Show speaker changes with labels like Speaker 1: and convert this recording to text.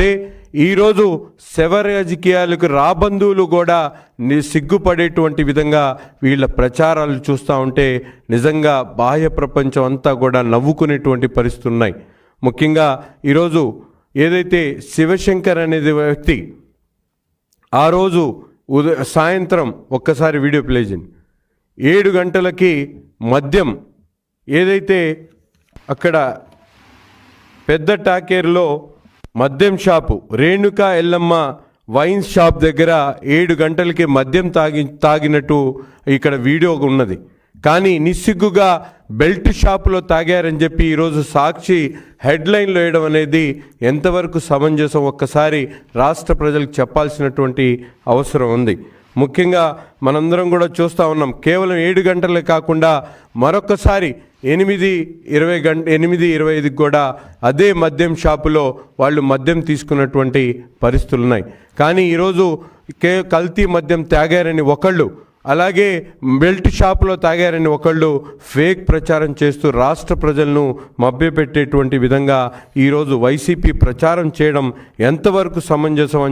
Speaker 1: చూస్తే ఈరోజు శవ రాజకీయాలకు రాబంధువులు కూడా ని- సిగ్గుపడేటువంటి విధంగా వీళ్ళ ప్రచారాలు చూస్తూ ఉంటే నిజంగా బాహ్య ప్రపంచం అంతా కూడా నవ్వుకునేటువంటి పరిస్థితులు ఉన్నాయి. ముఖ్యంగా ఈరోజు ఏదైతే శివశంకర్ అనేది వ్యక్తి ఆ రోజు ఉదయ సాయంత్రం ఒక్కసారి వీడియో ప్లే చేయండి ఏడు గంటలకి మద్యం ఏదైతే అక్కడ పెద్ద టాకేర్లో మద్యం shop. Renuka Yellamma wine shop దగ్గర ఏడు గంటలకి మద్యం తాగి తాగినట్టు ఇక్కడ వీడియో ఉన్నది. కానీ నిస్సిగ్గుగా బెల్ట్ షాపులో తాగారని చెప్పి ఈరోజు సాక్షి హెడ్లైన్లో వేయడం అనేది ఎంతవరకు సమంజసం ఒక్కసారి రాష్ట్ర ప్రజలకు చెప్పాల్సినటువంటి అవసరం ఉంది. ముఖ్యంగా మనందరం కూడా చూస్తూ ఉన్నాం. కేవలం ఏడు గంటలే కాకుండా మరొకసారి ఎనిమిది ఇరవై గంట ఎనిమిది ఇరవై ఐదుకి కూడా అదే మద్యం షాపులో వాళ్ళు మద్యం తీసుకున్నటువంటి పరిస్థితులు ఉన్నాయి. కానీ ఈరోజు కే కల్తీ మద్యం తాగారని ఒకళ్ళు అలాగే బెల్ట్ షాపులో తాగారని ఒకళ్ళు ఫేక్ ప్రచారం చేస్తూ రాష్ట్ర ప్రజలను మభ్యపెట్టేటువంటి విధంగా ఈరోజు వైసీపీ ప్రచారం చేయడం ఎంతవరకు సమంజసం అని